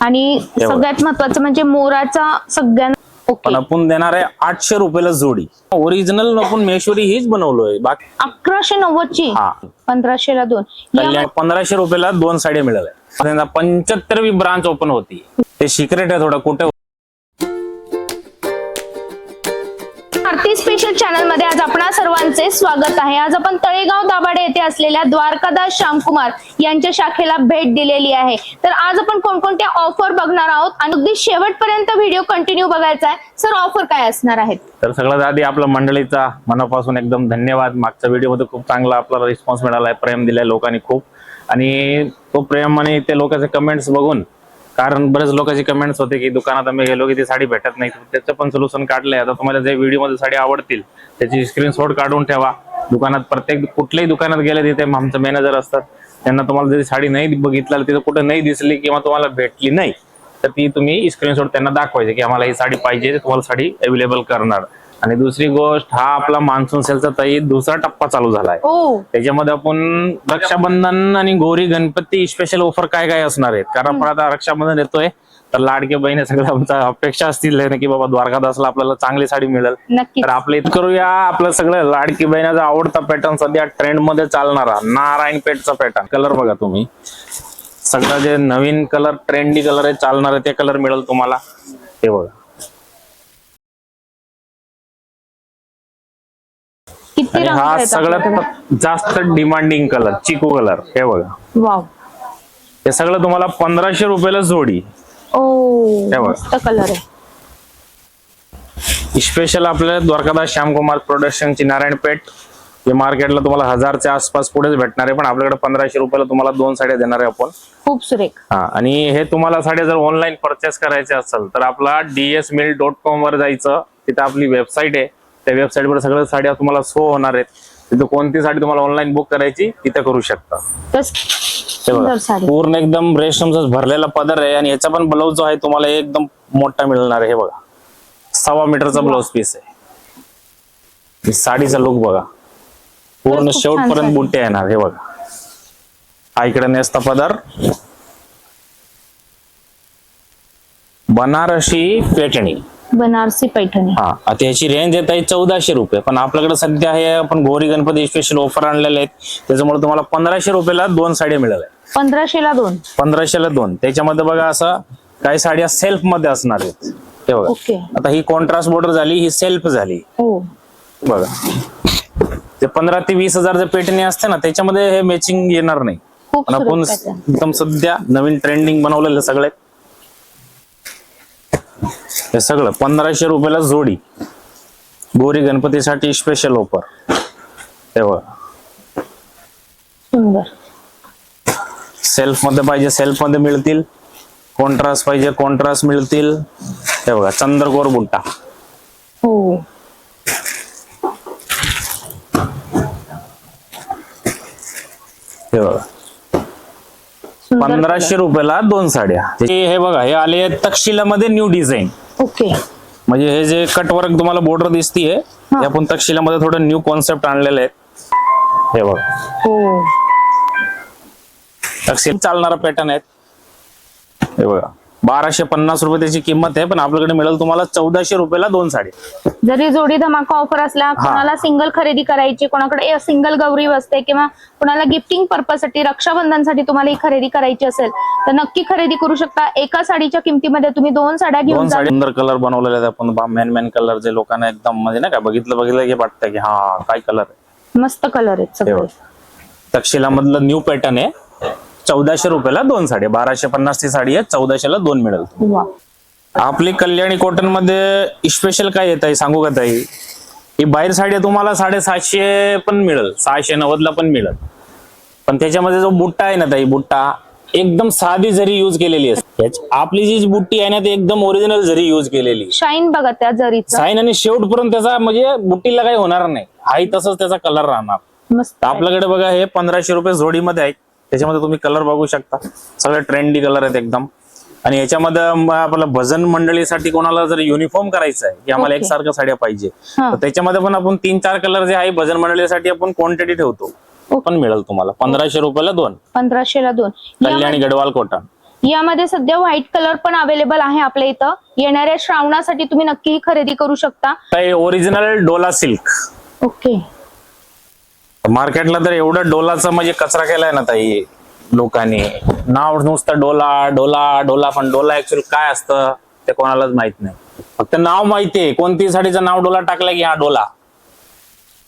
आणि. सगळ्यात महत्वाचं म्हणजे मोराचा सगळ्यांना ओके. पण आपण देणार आहे आठशे रुपयाला जोडी. ओरिजिनल आपण मेश्वरी हीच बनवलोय. बाकी अकराशे नव्वदची? हा. पंधराशे ला दोन या- कल्याण पंधराशे रुपयाला दोन साड्या मिळाल्या. पंच्याहत्तरवी ब्रांच ओपन होती. ते सिक्रेट आहे थोडं. कुठे आरती स्पेशल चॅनलमध्ये आज आपण सर्वांचे स्वागत आहे. आज आपण तळेगाव दाभाडे येथे असलेल्या द्वारकादास श्यामकुमार यांच्या शाखेला भेट दिलेली आहे. तर आज आपण कोणकोणत्या ऑफर बघणार आहोत आणि अगदी शेवटपर्यंत व्हिडिओ कंटिन्यू बघायचा आहे. सर ऑफर काय असणार आहेत? तर सगळ्यात आधी आपल्या मंडळीचा मनापासून एकदम धन्यवाद. मागच्या व्हिडिओमध्ये खूप चांगला आपला रिस्पॉन्स मिळाला आहे. प्रेम दिलाय लोकांनी खूप. आणि तो प्रेम आणि ते लोकांचे कमेंट्स बघून कारण बरेच लोकांची कमेंट्स होते की दुकानात आम्ही गेलो की ती साडी भेटत नाही. त्याचं पण सोल्युशन काढलंय. आता तुम्हाला जे व्हिडिओमध्ये साडी आवडतील त्याची स्क्रीनशॉट काढून ठेवा. दुकानात प्रत्येक कुठल्याही दुकानात गेले तिथे आमचं मॅनेजर असतात. त्यांना तुम्हाला जरी साडी नाही बघितलं तिथं कुठं नाही दिसली किंवा तुम्हाला भेटली नाही तर ती तुम्ही स्क्रीनशॉट त्यांना दाखवायचे की आम्हाला ही साडी पाहिजे तुम्हाला साडी अवेलेबल करणार. आणि दुसरी गोष्ट हा आपला मान्सून सेलचा ताई दुसरा टप्पा चालू झालाय. त्याच्यामध्ये आपण रक्षाबंधन आणि गौरी गणपती स्पेशल ऑफर काय काय असणार आहेत? कारण आपण आता रक्षाबंधन येतोय तर लाडके बहिणी सगळ्या आमच्या अपेक्षा असतील ना की बाबा द्वारकादासला आपल्याला चांगली साडी मिळेल. तर आपलं इथं करूया आपलं सगळं लाडकी बहिणाचा आवडता पॅटर्न सध्या ट्रेंडमध्ये चालणारा नारायण पेठचा पॅटर्न कलर बघा तुम्ही. सगळं जे नवीन कलर ट्रेंडी कलर आहे चालणार आहे ते कलर मिळेल तुम्हाला. हे बघा. आणि हा? सगळ्यात जास्त डिमांडिंग कलर चिकू कलर हे बघा. वाव. हे सगळं तुम्हाला पंधराशे रुपयाला जोडी. हे बघा. कलर आहे. स्पेशल आपल्या द्वारकादास श्यामकुमार प्रोडक्शनची नारायणपेठ. हे मार्केटला तुम्हाला हजारच्या आसपास पुढेच भेटणार आहे पण आपल्याकडे पंधराशे रुपयाला तुम्हाला दोन साड्या देणार आहे आपण. खूप सुरेख. हा आणि हे तुम्हाला साड्या जर ऑनलाईन परचेस करायचे असेल तर आपला डीएस मिल डॉट कॉम वर जायचं. तिथे आपली वेबसाईट आहे. त्या वेबसाईट वर सगळ्या साड्या तुम्हाला शो होणार आहेत. तिथे कोणती साडी तुम्हाला ऑनलाईन बुक करायची तिथे करू शकता. हे बघा पूर्ण एकदम रेशमचा भरलेला पदर आहे आणि याचा पण ब्लाऊज जो आहे तुम्हाला एकदम मोठा मिळणार आहे हे बघा. सव्वा मीटरचा ब्लाऊज पीस आहे. साडीचा लुक बघा. पूर्ण शेवटपर्यंत. बुट्टे येणार हे बघा. हा इकडे नेसता पदर. बनारसी पेटणी. बनारसी पैठणी. हा आता याची रेंज येत आहे चौदाशे रुपये. पण आपल्याकडे सध्या हे आपण गौरी गणपती स्पेशल ऑफर आणलेले आहेत. त्याच्यामुळे तुम्हाला पंधराशे रुपयाला दोन साड्या मिळाल्या. पंधराशे ला दोन. पंधराशेला दोन. त्याच्यामध्ये बघा असं काही साड्या सेल्फमध्ये असणार आहेत. हे बघा. ओके. आता ही कॉन्ट्रास्ट बॉर्डर झाली ही सेल्फ झाली. हो. बघा. ते पंधरा ते वीस हजारचे पेटणी असते ना त्याच्यामध्ये हे मॅचिंग येणार नाही. खूप पण आपण सुरेख pattern. एकदम सध्या नवीन ट्रेंडिंग बनवलेलं सगळे हे सगळं. पंधराशे रुपयाला जोडी. गोरी गणपतीसाठी स्पेशल ऑफर हे बघा. सुंदर. सेल्फमध्ये पाहिजे सेल्फमध्ये मिळतील. कॉन्ट्रास्ट पाहिजे कॉन्ट्रास्ट मिळतील. हे बघा चंद्रकोर बुट्टा. हो. हे बघा. पंधराशे रुपयाला दोन साड्या. हे हे बघा हे आले तक्षशिलामध्ये न्यू डिझाईन. ओके. म्हणजे हे जे कटवर्क तुम्हाला बॉर्डर दिसतीये हा. हे आपण तक्षशिलामध्ये थोडं न्यू कॉन्सेप्ट आणलेले आहेत. हे बघा. हो. तक्षशिल चालणारा पॅटर्न आहेत. हे बघा. बाराशे पन्नास रुपये त्याची किंमत आहे पण आपल्याकडे मिळेल तुम्हाला चौदाशे रुपयाला दोन साडी. जरी जोडी धमाका ऑफर असला कोणाला सिंगल खरेदी करायची कोणाकडे सिंगल गौरी असते किंवा कोणाला गिफ्टिंग पर्पजसाठी रक्षाबंधनसाठी तुम्हाला ही खरेदी करायची असेल तर नक्की खरेदी करू शकता. एका साडीच्या किमतीमध्ये तुम्ही दोन साड्या घेऊन सुंदर कलर बनवलेले आहेत आपण. मॅन मॅन कलर जे लोकांना एकदम म्हणजे नाही का बघितलं बघितलं की वाटतं की हा काय कलर आहे. मस्त कलर आहेत हे सगळे. बघा. तक्षशिलामधलं न्यू पॅटर्न आहे. चौदाशे रुपयाला दोन साडी बाराशे पन्नास ची साडी आहे चौदाशेला दोन मिळेल. वा. आपली कल्याणी कॉटनमध्ये स्पेशल काय येत आहे सांगू का ताई? ही बाहेर साडी तुम्हाला साडेसातशे पण मिळेल सहाशे नव्वदला पण मिळेल. पण त्याच्यामध्ये जो बुट्टा आहे ना ताई बुट्टा एकदम साधी जरी युज केलेली असते आपली जी बुट्टी आहे ना ती एकदम ओरिजिनल जरी युज केलेली. शाईन बघा त्या जरीचा. साईन आणि शेवटपर्यंत त्याचा म्हणजे बुट्टीला काही होणार नाही. हाही तसंच त्याचा कलर राहणार. आहे. आपल्याकडे बघा हे पंधराशे रुपये जोडीमध्ये आहेत. त्याच्यामध्ये तुम्ही कलर बघू शकता. सगळे ट्रेंडी कलर आहेत एकदम. आणि याच्यामध्ये आपल्याला भजन मंडळीसाठी कोणाला जर युनिफॉर्म करायचं आहे की आम्हाला. एकसारख्या साड्या पाहिजे. तर त्याच्यामध्ये पण आपण तीन चार कलर जे आहे भजन मंडळीसाठी आपण क्वांटिटी ठेवतो. तो पण मिळेल तुम्हाला. पंधराशे रुपयाला दोन. पंधराशे ला दोन. कल्याणी गडवाल कॉटन यामध्ये सध्या व्हाईट कलर पण अवेलेबल आहे आपल्या इथं. येणाऱ्या श्रावणासाठी तुम्ही नक्की खरेदी करू शकता. Original Dola silk. ओके मार्केटला तर एवढं डोलाचं म्हणजे कचरा केलाय ना ताई लोकांनी. नाव नुसतं डोला डोला डोला पण डोला ऍक्च्युअली काय असतं ते कोणालाच माहीत नाही. फक्त नाव माहितीये कोणती साडीचं नाव डोला टाकलं की हा डोला.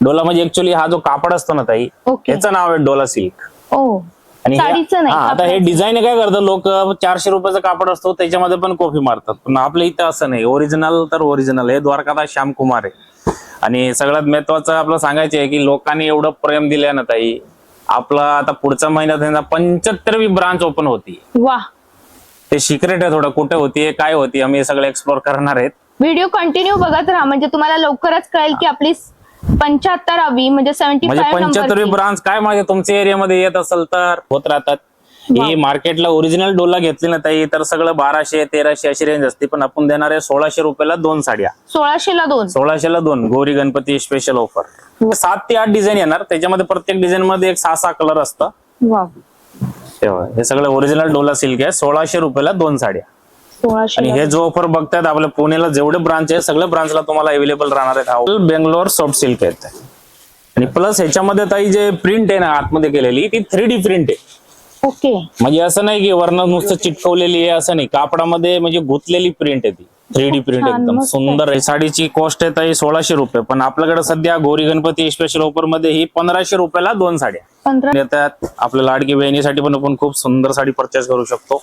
डोला म्हणजे ऍक्च्युअली हा जो कापड असतो ना ताई याचं नाव आहे डोला सिल्क. ओ आणि हे- नाही, हा, आता हे. डिझाईन काय करतात लोक? चारशे रुपयाचं कापड असतो त्याच्यामध्ये पण कॉफी मारतात. पण आपल्या इथं असं नाही. ओरिजिनल तर ओरिजिनल हे द्वारकादास श्यामकुमार आहे. आणि सगळ्यात महत्वाचं आपलं सांगायचं आहे की लोकांनी एवढं प्रेम दिलंय ना ताई. आपलं आता पुढच्या महिन्यात पंच्याहत्तरवी ब्रांच ओपन होती. वा ते सिक्रेट आहे थोडं कुठे होती काय होती आम्ही हे सगळं एक्सप्लोर करणार आहेत. व्हिडिओ कंटिन्यू बघत राहा म्हणजे तुम्हाला लवकरच कळेल की आपली पंच्याहत्तरावी म्हणजे सेव्हन्टी म्हणजे फाईव्ह पंच्याहत्तरवी ब्रांच काय माझ्या तुमच्या एरियामध्ये येत असेल तर? होत राहतात. ही मार्केटला ओरिजिनल डोला घेतली ना ताई तर सगळं बाराशे तेराशे अशी रेंज असते. पण आपण देणार आहे सोळाशे रुपयाला दोन साड्या. सोळाशेला दोन. सोळाशेला दोन. गौरी गणपती स्पेशल ऑफर सात ते आठ डिझाईन येणार. त्याच्यामध्ये प्रत्येक डिझाईन मध्ये एक सहा सहा कलर असतं. वा. तेव्हा हे सगळं ओरिजिनल डोला सिल्क आहे. सोळाशे रुपयाला दोन साड्या. आणि सोळाशे हे जो ऑफर बघतायत आपल्या पुण्याला जेवढे ब्रांच आहे सगळ्या ब्रांचला तुम्हाला अवेलेबल राहणार आहेत. बेंगलोर सॉफ्ट सिल्क आहेत. आणि प्लस ह्याच्यामध्ये ताई जे प्रिंट आहे ना आतमध्ये केलेली ती थ्री डी प्रिंट आहे. ओके. म्हणजे असं नाही की वर्ण नुसतं चिटकवलेली आहे असं नाही. कापडामध्ये म्हणजे गुंतलेली प्रिंट आहे ती. थ्री डी प्रिंट छान, एकदम. मस्त सुंदर आहे. साडीची कॉस्ट आहे ताई सोळाशे रुपये. पण आपल्याकडे सध्या गौरी गणपती स्पेशल ऑफरमध्ये ही पंधराशे रुपयाला दोन साड्या पंधरा येतात आपल्या लाडकी बहिणीसाठी पण आपण खूप सुंदर साडी परचेस करू शकतो.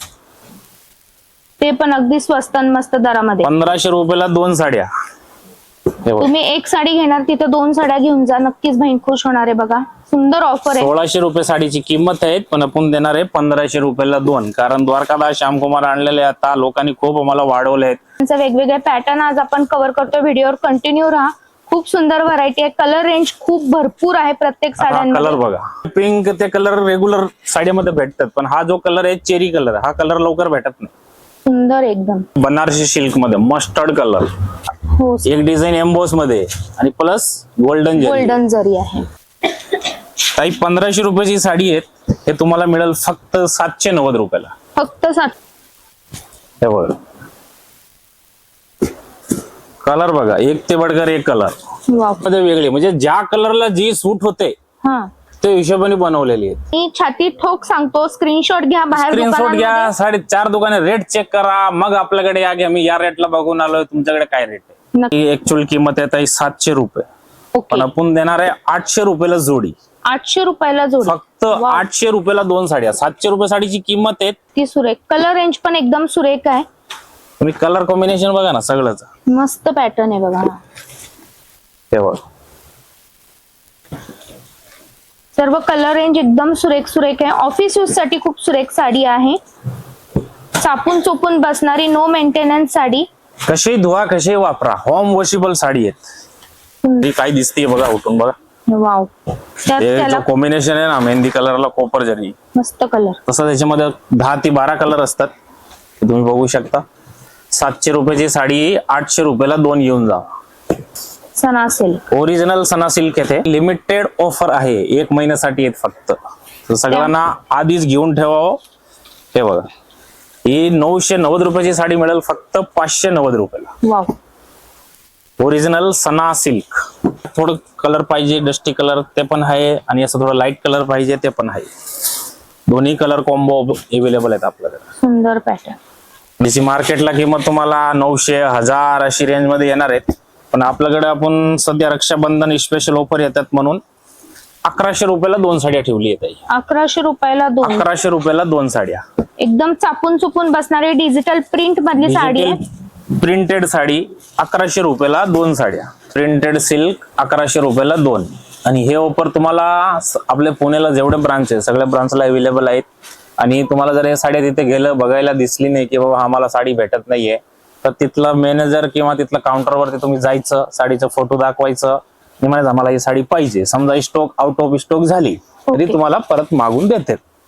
ते पण अगदी स्वस्त आणि मस्त दरामध्ये. पंधराशे रुपयाला दोन साड्या. तुम्ही एक साडी घेणार तिथं दोन साड्या घेऊन जा. नक्कीच बहीण खुश होणार आहे बघा. सुंदर ऑफर आहे. सोळाशे रुपये साडीची किंमत आहे पण आपण देणार आहे पंधराशे रुपयाला दोन. कारण द्वारकादास श्यामकुमार आणलेले आता लोकांनी खूप आम्हाला वाढवले आहेत. त्यांचे वेगवेगळे पॅटर्न आज आपण कव्हर करतो व्हिडिओवर कंटिन्यू राहा. खूप सुंदर व्हरायटी आहे. कलर रेंज खूप भरपूर आहे प्रत्येक कलर साड्यांमध्ये. बघा. पिंक ते कलर रेग्युलर साडीमध्ये भेटतात पण हा जो कलर आहे चेरी कलर हा कलर लवकर भेटत नाही. सुंदर एकदम. बनारसी सिल्कमध्ये मस्टर्ड कलर हो एक डिझाईन एम्बोस मध्ये आणि प्लस गोल्डन जेल गोल्डन जरी आहे. काही पंधराशे रुपयाची साडी आहे. हे तुम्हाला मिळेल फक्त सातशे नव्वद रुपयाला. फक्त सात हे बघा. कलर बघा. एक ते बडकर एक कलर वावमध्ये वेगळे. म्हणजे ज्या कलरला जी सूट होते हा. ते हिशोबाने बनवलेली आहेत. मी छाती ठोक सांगतो स्क्रीनशॉट घ्या बाहेर स्क्रीनशॉट दुकानांमध्ये. घ्या साडे चार दुकाने रेट चेक करा. मग आपल्याकडे या की आम्ही या रेटला बघून आलोय. तुमच्याकडे काय रेट आहे? नक्की. ऍक्च्युअल किंमत आहे ताई सातशे रुपये. ओके. पण आपण देणार आहे आठशे रुपयाला जोडी. आठशे रुपयाला जोड. फक्त आठशे रुपयाला दोन साड्या. सातशे रुपये साडीची किंमत आहे. ती सुरेख. कलर रेंज पण एकदम सुरेख आहे. तुम्ही कलर कॉम्बिनेशन बघा ना सगळंच मस्त पॅटर्न आहे बघा. हा. तेव्हा सर्व कलर रेंज एकदम सुरेख सुरेख आहे. ऑफिस यूजसाठी खूप सुरेख साडी आहे. चापून चोपून बसणारी नो मेंटेनन्स साडी. कशी धुवा कशी वापरा. होम वॉशेबल साडी आहेत. ही काय दिसते बघा उठून बघा. वाव त्यात त्याला जो कॉम्बिनेशन आहे ना मेहंदी कलरला कॉपर जरी. मस्त कलर तसं त्याच्यामध्ये दहा ते बारा कलर असतात. ते तुम्ही बघू शकता. सातशे रुपयाची साडी आठशे रुपयाला दोन येऊन जा. असेल ओरिजिनल सना सिल्क येथे लिमिटेड ऑफर आहे. एक महिन्यासाठी आहेत फक्त. सगळ्यांना आधीच घेऊन ठेवावं. हे बघा. ही नऊशे नव्वद रुपयाची साडी मिळेल फक्त पाचशे नव्वद रुपयाला. ओरिजिनल सना सिल्क थोडं कलर पाहिजे डस्टी कलर ते पण आहे आणि असं थोडं लाइट कलर पाहिजे ते पण आहे. दोन्ही कलर कॉम्बो अवेलेबल आहेत आपल्याकडे. सुंदर पॅटर्न मार्केटला किंमत तुम्हाला नऊशे हजार अशी रेंजमध्ये येणार आहेत. पण आपल्याकडे आपण सध्या रक्षाबंधन स्पेशल ऑफर येतात म्हणून अकराशे रुपयाला दोन साड्या ठेवली आहेत अकराशे रुपयाला दोन. अकराशे रुपयाला दोन साड्या. एकदम चापून चुपून बसणारी डिजिटल प्रिंट मधली साडी आहे. प्रिंटेड साडी अकराशे रुपयाला दोन साड्या. प्रिंटेड सिल्क अकराशे रुपयाला दोन. आणि हे ऑफर तुम्हाला स- आपल्या पुण्याला जेवढे ब्रांच आहे सगळ्या ब्रांचला अवेलेबल आहेत. आणि तुम्हाला जर हे साड्या तिथे गेलं बघायला दिसली नाही की बाबा आम्हाला साडी भेटत नाहीये. तर तिथलं मॅनेजर किंवा तिथलं काउंटरवरती तुम्ही जायचं साडीचा फोटो दाखवायचं. म्हणायचं आम्हाला ही साडी पाहिजे. समजा स्टॉक आउट ऑफ स्टॉक झाली तरी. तुम्हाला परत मागून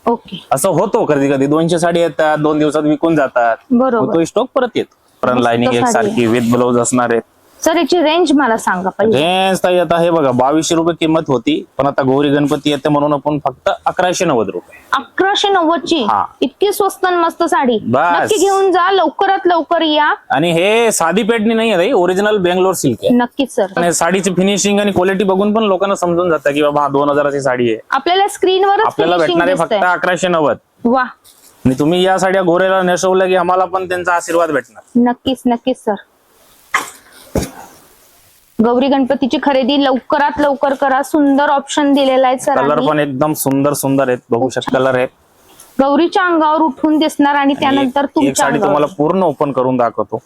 ओके असं होतो कधी कधी. दोनशे साडी येतात दोन दिवसात विकून जातात. तो स्टॉक परत येतो. फ्रंट लाईनिंग साडी एक सारखी विथ ब्लाउज असणार आहेत सर याची रेंज मला सांगा पहिले. रेंज ताई आता हे बघा बावीसशे रुपये किंमत होती पण आता गौरी गणपती येते म्हणून आपण फक्त अकराशे नव्वद रुपये. अकराशे नव्वदची? हा. इतकी स्वस्त आणि मस्त साडी. बस. नक्की घेऊन जा लवकरात लवकर या. आणि हे साधी पेटणी नाही आहे ओरिजिनल बेंगलोर सिल्क आहे. नक्कीच सर. आणि साडीची फिनिशिंग आणि क्वालिटी बघून पण लोकांना समजून जातं की बाबा हा दोन हजाराची साडी आहे. आपल्याला आपल्याला भेटणार आहे फक्त. अकराशे नव्वद. वा. आणि तुम्ही या साड्या गोरेला नेसवल्या की आम्हाला पण त्यांचा आशीर्वाद भेटणार. नक्कीच नक्कीच सर. गौरी गणपतीची खरेदी लवकरात लवकर करा. सुंदर ऑप्शन दिलेला आहे कलर सर पण एकदम सुंदर सुंदर आहेत. बघू शकता कलर आहे गौरीच्या अंगावर उठून दिसणार आणि त्यानंतर एक- एक तुमच्या साडी अंगावर. तुम्हाला पूर्ण ओपन करून दाखवतो.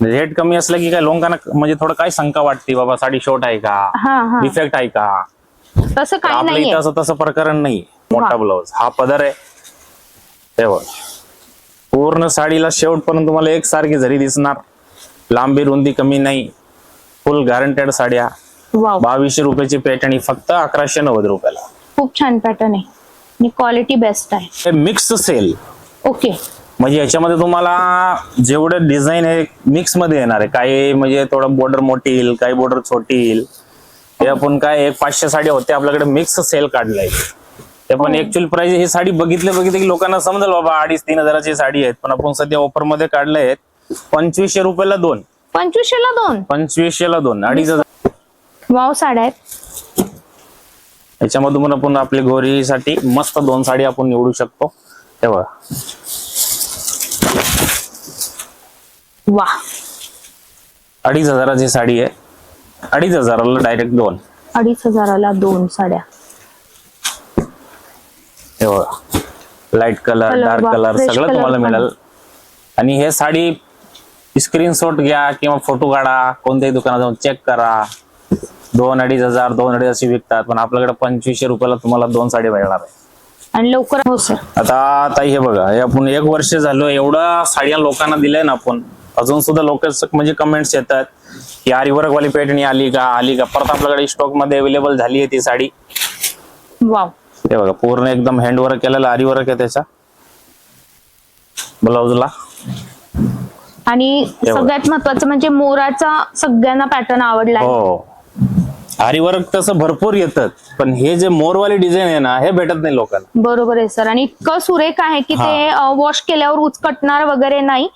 रेट कमी असलं की काय लोकांना म्हणजे थोडं काय शंका वाटते बाबा साडी शॉर्ट आहे का? हा हा. डिफेक्ट आहे का? तसं काही आपल्या नाहीये. इथं असं तसं प्रकरण नाही मोठा वा. ब्लाऊज हा पदर आहे. हे बघ. पूर्ण साडीला शेवटपर्यंत तुम्हाला एक सारखी झरी दिसणार. लांबी रुंदी कमी नाही. फुल गॅरंटेड साड्या. वाव बावीसशे रुपयाची पेट आणि फक्त अकराशे नव्वद रुपयाला. खूप छान पॅटर्न आहे. आणि क्वालिटी बेस्ट आहे. हे मिक्स सेल ओके म्हणजे याच्यामध्ये तुम्हाला जेवढे डिझाईन आहे मिक्समध्ये येणार आहे. काही म्हणजे थोडं बॉर्डर मोठी येईल काही बॉर्डर छोटी येईल. हे आपण काय एक पाचशे साडी होते आपल्याकडे मिक्स सेल काढलाय. ते पण ऍक्च्युअल प्राइस ही साडी बघितले बघितले की लोकांना समजेल बाबा अडीच तीन हजाराची साडी आहेत. पण आपण सध्या ऑफरमध्ये काढले आहेत पंचवीसशे रुपयाला दोन. पंचवीसशेला दोन? पंचवीसशेला दोन. अडीच हजार वाव साड्या आहेत. याच्यामधून पण आपण आपल्या गौरीसाठी मस्त दोन साडी आपण निवडू शकतो. तेव्हा वा अडीच हजाराची साडी आहे. अडीच हजाराला डायरेक्ट दोन. अडीच हजाराला दोन साड्या. हे बघा. Light colour Color dark colour fresh सगळं color तुम्हाला पण. मिळेल. आणि हे साडी स्क्रीनशॉट घ्या किंवा फोटो काढा. कोणत्याही दुकानात जाऊन चेक करा. दोन अडीच हजार दोन अडीच अशी विकतात. पण आपल्याकडे पंचवीसशे रुपयाला तुम्हाला दोन साडी मिळणार आहे. आणि लवकर हो सर आता ताई हे बघा. हे आपण एक वर्ष झालो एवढा साड्या लोकांना दिल्या ना आपण. अजून सुद्धा लोक म्हणजे कमेंट्स येतात की आरीवर्क वाली पेटणी आली का? आली का? परत आपल्याकडे स्टॉकमध्ये अवेलेबल झाली आहे ती साडी. वाव हे बघा पूर्ण एकदम हँडवर्क केलेलं आरीवर्क आहे त्याचा. ब्लाऊजला आणि. सगळ्यात महत्वाचं म्हणजे मोराचा सगळ्यांना पॅटर्न आवडला. हो. आरीवर्क तसं भरपूर येतात पण हे जे मोरवाली डिझाईन आहे ना हे भेटत नाही लोकांना. बरोबर आहे सर. आणि इतकं सुरेख आहे की ते वॉश केल्यावर उचकटणार वगैरे नाही.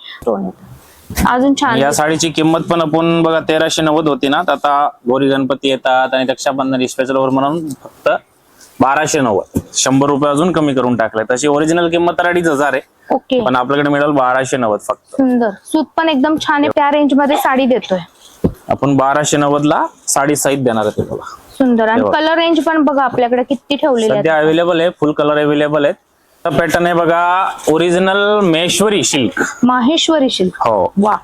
अजून छान. या साडीची किंमत पण आपण बघा तेराशे नव्वद होती ना तर आता गौरी गणपती येतात आणि रक्षाबंधन स्पेशल म्हणून फक्त बाराशे नव्वद. शंभर रुपये अजून कमी करून टाकले. तशी ओरिजिनल किंमत तर अडीच हजार आहे. ओके. पण आपल्याकडे मिळेल बाराशे नव्वद फक्त. सुंदर. सूत पण एकदम छान आहे. त्या रेंजमध्ये साडी देतोय. आपण बाराशे नव्वद ला साडी साहित देणार आहे तुम्हाला सुंदर. आणि. कलर रेंज पण बघा आपल्याकडे किती ठेवलेले सध्या अवेलेबल आहे. फुल कलर अवेलेबल आहेत. पॅटर्न आहे बघा ओरिजिनल मेश्वरी सिल्क माहेश्वरी शिल्क हो. वा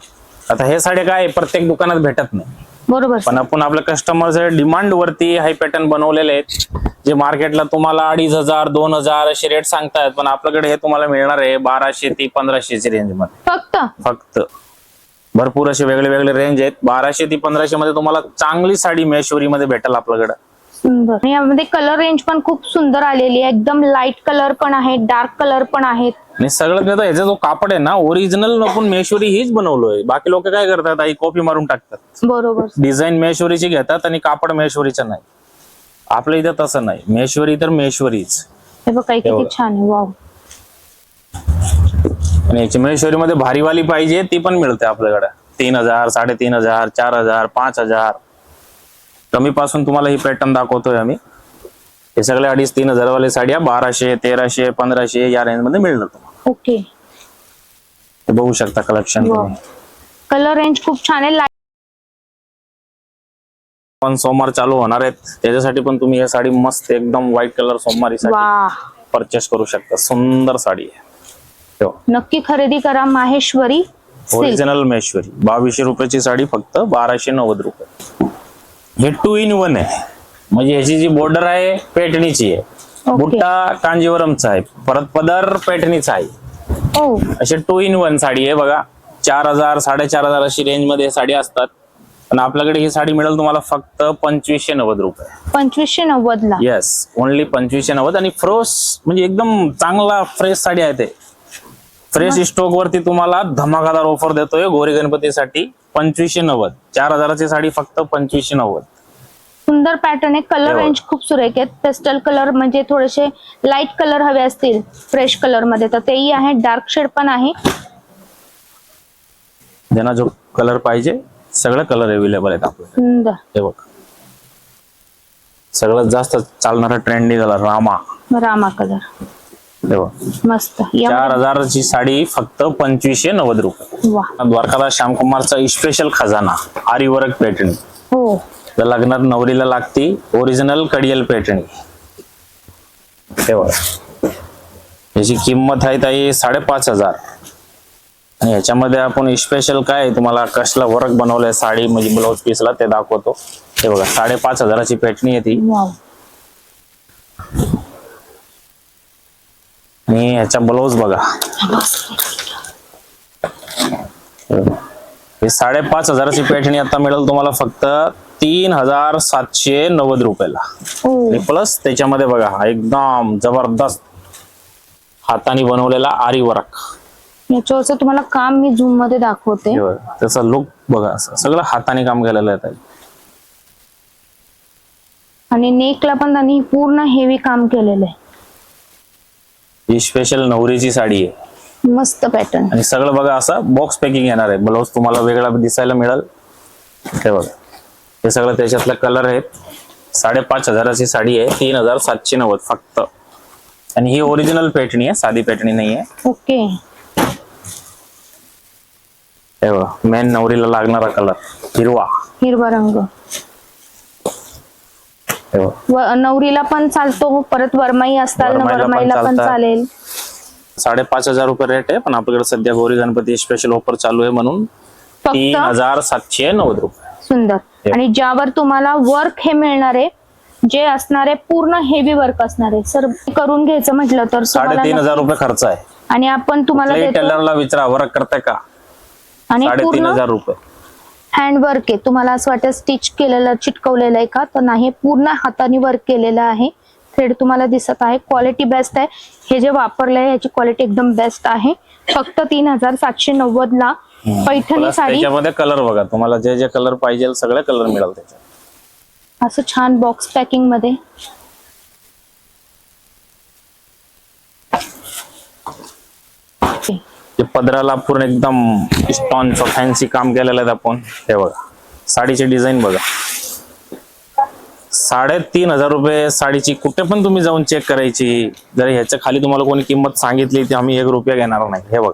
आता हे साड्या काय आहे, प्रत्येक दुकानात भेटत नाही. बरोबर पण आपण आपल्या कस्टमरच्या डिमांड वरती हाय पॅटर्न बनवलेले आहेत जे मार्केटला तुम्हाला अडीच हजार दोन हजार असे रेट सांगतायत पण आपल्याकडे हे तुम्हाला मिळणार आहे बाराशे ते पंधराशेची रेंजमध्ये. फक्त? फक्त. भरपूर असे वेगळे वेगळे रेंज आहेत. बाराशे ते पंधराशे मध्ये तुम्हाला चांगली साडी मेश्वरी मध्ये भेटेल आपल्याकडे. सुंदर. यामध्ये कलर रेंज पण खूप सुंदर आलेली आहे. एकदम लाइट कलर पण आहे डार्क कलर पण आहेत. आणि सगळं कसं ह्याचा जो कापड आहे ना ओरिजिनल आपण मेश्वरी हीच बनवलोय. बाकी लोक काय करतात आई कॉपी मारून टाकतात. बरोबर. डिझाईन मेश्वरीची घेतात आणि कापड मेश्वरीचं नाही. आपल्या इथं तसं नाही. मेश्वरी तर मेश्वरीच हे बघा किती बघा. छान आहे. वाव आणि याची महेश्वरीमध्ये भारीवाली पाहिजे ती पण मिळते आपल्याकडे. तीन हजार साडेतीन हजार चार हजार पाच हजार. कमी पासून तुम्हाला ही पॅटर्न दाखवतोय आम्ही. हे सगळे अडीच तीन हजार वाले साड्या बाराशे तेराशे पंधराशे या रेंजमध्ये मिळणार तुम्हाला. ओके. हे बघू शकता कलेक्शन कलर रेंज खूप छान आहे. लाइट पण सोमवार चालू होणार आहेत. त्याच्यासाठी पण तुम्ही ही साडी मस्त एकदम व्हाईट कलर सोमवारी वा. परचेस करू शकता. सुंदर साडी आहे. नक्की खरेदी करा माहेश्वरी सिल्क ओरिजिनल मेश्वरी बावीसशे रुपयाची साडी फक्त बाराशे नव्वद रुपये. हे टू इन वन आहे. म्हणजे ह्याची जी बॉर्डर आहे पेटणीची आहे. बुट्टा कांजीवरमचा आहे. परत पदर पेटणीचा आहे. ओ असे टू इन वन साडी आहे बघा. चार हजार साडेचार हजार अशी रेंजमध्ये साडी असतात. पण आपल्याकडे ही साडी मिळेल तुम्हाला फक्त पंचवीसशे नव्वद रुपये. पंचवीसशे नव्वद ला येस ओनली पंचवीसशे नव्वद. आणि फ्रोस म्हणजे एकदम चांगला फ्रेश साडी आहे ते. फ्रेश स्टॉक वरती तुम्हाला धमाकादार ऑफर देतोय गोरी गणपतीसाठी. पंचवीसशे नव्वद. चार हजाराची साडी फक्त पंचवीसशे नव्वद. सुंदर पॅटर्न आहे. कलर तेव्हा. रेंज खूप सुरेख आहेत पेस्टल कलर म्हणजे थोडेसे लाइट कलर हवे असतील फ्रेश कलरमध्ये. तर तेही आहे. डार्क शेड पण आहे. ज्यांना जो कलर पाहिजे सगळे कलर अवेलेबल आहेत आपल्याकडे. सुंदर. हे बघ. सगळ्यात जास्त चालणारा ट्रेंडी कलर रामा. रामा कलर हे मस्त. चार हजाराची साडी फक्त पंचवीसशे नव्वद रुपये. वा. द्वारकादास श्यामकुमारचा स्पेशल खजाना आरी वर्क पॅटर्न हो लग्नात नवरीला लागती ओरिजिनल कडियल पॅटर्न हे बघ याची किंमत आहे ताई साडेपाच हजार. आणि ह्याच्यामध्ये आपण स्पेशल काय तुम्हाला कसला वर्क बनवलंय साडी म्हणजे ब्लाऊज पीसला ते दाखवतो. हे बघा साडेपाच हजाराची पेटणी आहे ती. वाव. आणि ह्याचा ब्लाऊज बघा. हे साडेपाच हजाराची पेटणी आता मिळेल तुम्हाला फक्त तीन हजार सातशे नव्वद रुपयाला. हो. आणि प्लस त्याच्यामध्ये बघा एकदम जबरदस्त हाताने बनवलेला आरी वर्क. याच्यावरचं तुम्हाला काम मी झूममध्ये दाखवते. त्याचा लुक बघा सगळं हाताने काम केलेलं आहे. आणि नेकला पण त्यांनी पूर्ण हेवी काम केलेलं आहे. ही स्पेशल नवरीची साडी आहे. मस्त पॅटर्न आणि सगळं बघा असं बॉक्स पॅकिंग येणार आहे. ब्लाऊज तुम्हाला वेगळा दिसायला मिळेल. हे बघा. हे सगळं त्याच्यातले कलर आहेत. साडेपाच हजाराची साडी आहे. तीन हजार सातशे नव्वद फक्त. आणि ही ओरिजिनल पेटणी आहे. साधी पेटणी नाही आहे. ओके. हे बघा. मेन नवरीला लागणारा कलर हिरवा. हिरवा रंग. व नवरीला पण चालतो परत वरमाई असताल ना वरमाईला पण वरमाईला पण चालतात. चालेल. साडेपाच हजार रुपये रेट आहे पण आपल्याकडे सध्या गौरी गणपती स्पेशल ऑफर चालू आहे म्हणून तीन फक्त हजार सातशे नव्वद रुपये. सुंदर. आणि ज्यावर तुम्हाला वर्क हे मिळणार आहे जे असणार आहे पूर्ण हेवी वर्क असणार आहे सर करून घ्यायचं म्हटलं तर तुम्हाला साडेतीन हजार रुपये खर्च आहे. आणि आपण तुम्हाला देतो टेलरला विचारा वर्क करताय का? आणि साडेतीन पूर्ण हजार रुपये. हँड वर्क आहे. तुम्हाला असं वाटतं स्टिच केलेलं चिटकवलेलं आहे का? तर नाही पूर्ण हाताने वर्क केलेलं आहे. थ्रेड तुम्हाला दिसत आहे. क्वालिटी बेस्ट आहे. हे जे वापरलंय ह्याची क्वालिटी एकदम बेस्ट आहे. फक्त तीन हजार सातशे नव्वद ला पैठणी साडी. त्याच्यामध्ये कलर बघा. तुम्हाला जे जे कलर पाहिजे सगळे कलर मिळेल त्याच्यात. असं छान बॉक्स पॅकिंगमध्ये. ते पदराला पूर्ण एकदम स्टॉनचं फॅन्सी काम केलेलं आहे आपण हे बघा. साडीचे डिझाईन बघा. साडेतीन हजार रुपये साडीची कुठे पण तुम्ही जाऊन चेक करायची. जर ह्याच्या खाली तुम्हाला कोणी किंमत सांगितली तर आम्ही एक रुपया घेणार नाही. हे बघा.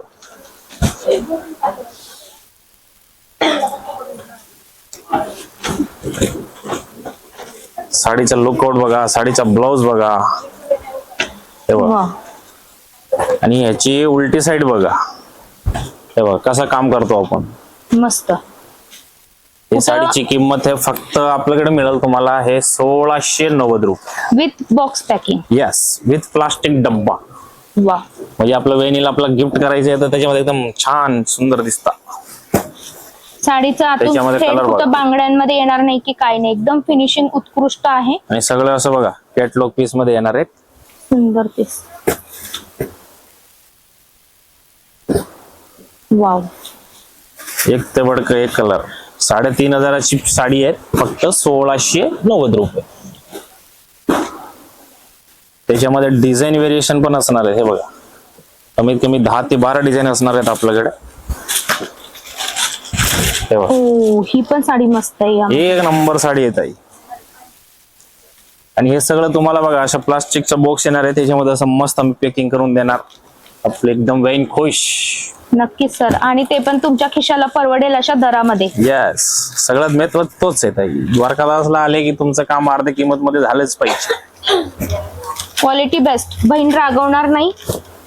साडीचा लुकआउट बघा साडीचा ब्लाउज बघा. हे बघा. आणि ह्याची उलटी साईड बघा. हे बघा कसं काम करतो आपण? मस्त. ही साडीची किंमत आहे फक्त आपल्याकडे मिळेल तुम्हाला हे सोळाशे नव्वद रुपये. With box packing yes with plastic डब्बा. वा म्हणजे आपलं वेणीला आपला गिफ्ट करायचं आहे तर त्याच्यामध्ये एकदम छान सुंदर दिसतात साडीचं आतून त्याच्यामध्ये थ्रेड color कुठं बघा. बांगड्यांमध्ये येणार नाही की काय नाही एकदम फिनिशिंग उत्कृष्ट आहे. आणि सगळं असं बघा कॅटलॉग पीसमध्ये येणार आहेत. सुंदर पीस वाव एक ते बडक एक कलर. साडेतीन हजाराची साडी आहे. फक्त सोळाशे नव्वद रुपये. त्याच्यामध्ये डिझाईन व्हेरिएशन पण असणार आहे. हे बघा. कमीत कमी दहा ते बारा डिझाईन असणार आहेत आपल्याकडे. हे बघा. हो ही पण साडी मस्त आहे. एक नंबर साडी येत आहे आणि हे सगळं तुम्हाला बघा अशा प्लास्टिकचा बॉक्स येणार आहे. त्याच्यामध्ये असं मस्त आम्ही पॅकिंग करून देणार. आपले एकदम वेन खुश. नक्कीच सर. आणि ते पण तुमच्या खिशाला परवडेल अशा दरामध्ये. येस सगळ्यात महत्त्व तोच आहे ताई. द्वारकादासला आले की तुमचं काम अर्ध्या किंमत मध्ये झालंच पाहिजे. क्वालिटी बेस्ट बहीण रागवणार नाही.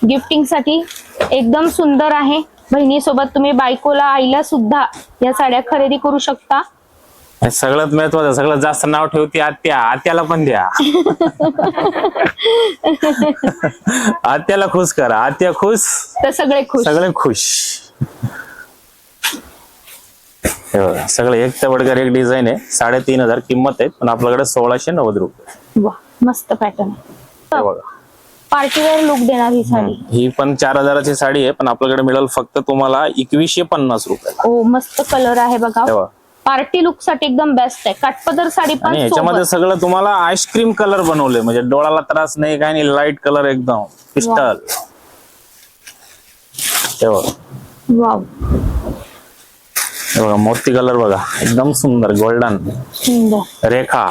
गिफ्टिंगसाठी एकदम सुंदर आहे. बहिणीसोबत तुम्ही बायकोला आईला सुद्धा या साड्या खरेदी करू शकता. सगळ्यात महत्वाचं सगळ्यात जास्त नाव ठेवते आत्या. आत्याला पण द्या. आत्याला खुश करा. आत्या खुश. तर सगळे खुश. सगळे खुश. हे बघा सगळं एक ते बडकर एक डिझाईन आहे. साडेतीन हजार किंमत आहे पण आपल्याकडे सोळाशे नव्वद रुपये. वा मस्त पॅटर्न हे बघा. पार्टीवेअर लुक देणार ही साडी. ही पण चार हजाराची साडी आहे पण आपल्याकडे मिळेल फक्त तुम्हाला एकवीसशे पन्नास रुपये ओ मस्त कलर आहे बघा. तेव्हा पार्टी लुकसाठी एकदम बेस्ट आहे. काटपदर साडी पण आणि याच्यामध्ये सोबत. सगळं तुम्हाला आईस्क्रीम कलर बनवले म्हणजे डोळ्याला त्रास नाही काय नाही लाइट कलर एकदम. पिस्टल वाव हे बघा मोती कलर बघा. एकदम सुंदर गोल्डन सुंदर. रेखा.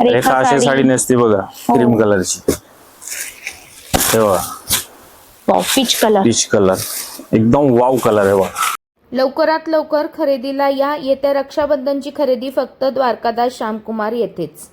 रेखा रेखा अशी साडी. साडी नेसते बघा क्रीम कलरची तेव्हा wow peach colour peach colour एकदम वाव कलर आहे बघा. लवकरात लवकर खरेदीला या. येत्या रक्षाबंधनची खरेदी फक्त द्वारकादास श्यामकुमार येथेच.